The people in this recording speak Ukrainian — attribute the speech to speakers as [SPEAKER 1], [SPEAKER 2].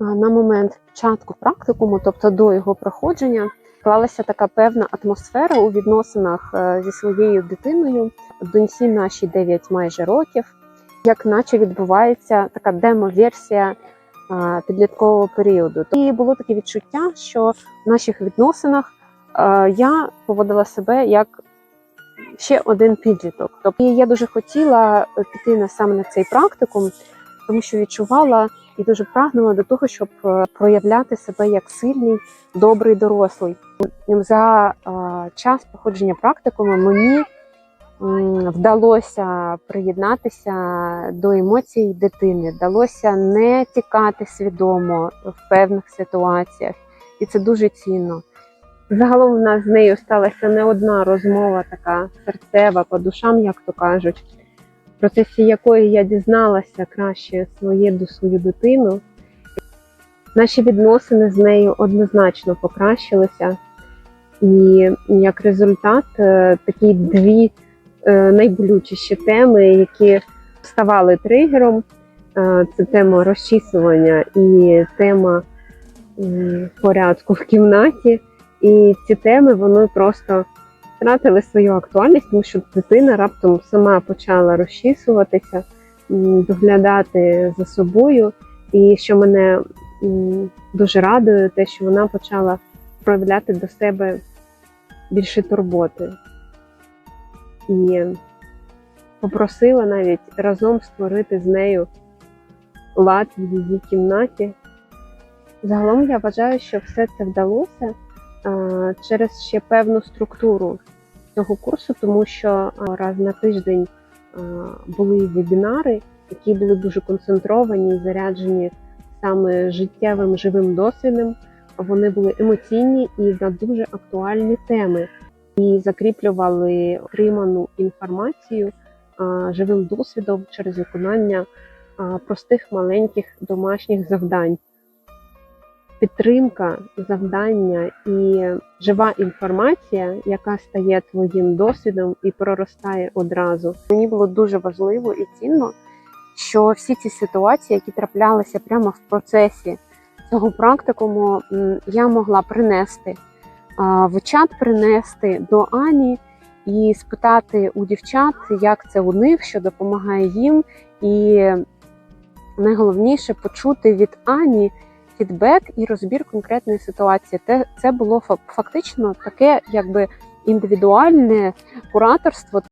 [SPEAKER 1] А, На момент початку практикуму, тобто до його проходження, склалася така певна атмосфера у відносинах е, зі своєю дитиною. Доньці нашій 9 майже років, як наче відбувається така демо-версія підліткового періоду. І було таке відчуття, що в наших відносинах е, я поводила себе як ще один підліток. Тобто я дуже хотіла е, піти на саме на цей практикум, тому що відчувала і дуже прагнула до того, щоб е, проявляти себе як сильний, добрий дорослий. За е, час походження практикуму мені вдалося приєднатися до емоцій дитини, вдалося не тікати свідомо в певних ситуаціях, і це дуже цінно. Загалом в нас з нею сталася не одна розмова, така серцева по душам, як то кажуть, в процесі якої я дізналася краще своє свою дитину. Наші відносини з нею однозначно покращилися, і як результат е, такі дві е, найболючіші теми, які ставали тригером. Е, Це тема розчісування і тема порядку в кімнаті. І ці теми вони просто втратили свою актуальність, тому що дитина раптом сама почала розчісуватися, доглядати за собою. І що мене дуже радує, те, що вона почала проявляти до себе більше турботи. І попросила навіть разом створити з нею лад в її кімнаті. Загалом я вважаю, що все це вдалося через ще певну структуру цього курсу, тому що раз на тиждень були вебінари, які були дуже концентровані і заряджені саме життєвим живим досвідом. Вони були емоційні і на дуже актуальні теми, і закріплювали отриману інформацію живим досвідом через виконання простих маленьких домашніх завдань підтримка, завдання і жива інформація, яка стає твоїм досвідом і проростає одразу. Мені було дуже важливо і цінно, що всі ці ситуації, які траплялися прямо в процесі цього практикуму, я могла принести в чат, принести до Ані і спитати у дівчат, як це у них, що допомагає їм, і найголовніше почути від Ані фідбек і розбір конкретної ситуації. Те це було фа- фактично таке, якби індивідуальне кураторство.